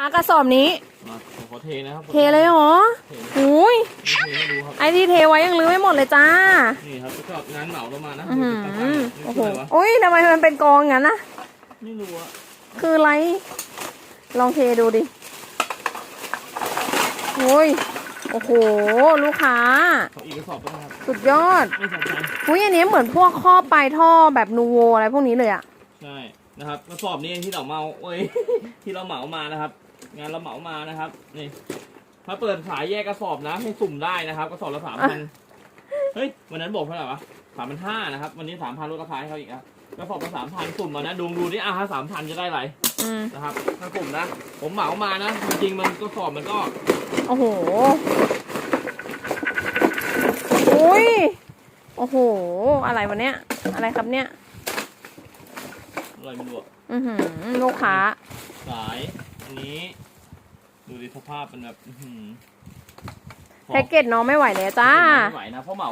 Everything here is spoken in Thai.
หากระสอบนี้ มาผมขอเทนะครับเทเลยเหรอเทหุยเทให้ดูครับ ไอที่เทไว้ยังลื้อไม่หมดเลยจ้า นี่ครับก็งานเหมาลงมานะอือหือดูโอ้ติดโหตั้งๆนี่อุ้ยทำไมมันเป็นกองอย่างนั้นนะไม่รู้อะคืออะไร ลองเทดูดิโอ้ยโอ้โห ลูกค้า ขออีกกระสอบก็ได้ครับสุดยอดไม่สำคัญอุ้ยอันนี้เหมือนพวกข้อปลายท่อแบบนูโวอะไรพวกนี้เลยอะใช่นะครับกระสอบนี้เองที่เราเมาเอ้ยที่เราเหมามานะครับ งานเราเหมามานะครับ นี่ถ้าเปิดขายแยกกระสอบนะ ให้สุ่มได้นะครับกระสอบละสามพันเฮ้ยวันนั้นบอกเท่าไหร่วะสามพันห้านะครับ วันนี้สามพันลดราคาให้เขาอีกครับกระสอบละสามพันสุ่มมานะดูดูนี่อะถ้าสามพันจะได้อะไรอืมนะครับถ้าสุ่มนะ ผมเหมามานะ จริงๆมันกระสอบมันก็โอ้โหอุ้ยโอ้โห อะไรวะเนี้ยอะไรครับเนี่ย อะไรไม่รู้อะอือหือลูกค้า สายอันนี้ ดูดิสภาพมันแบบอื้อหือแพ็กเกจน้องไม่ไหวเลยจ้า ไม่ไหวนะเพราะเหมา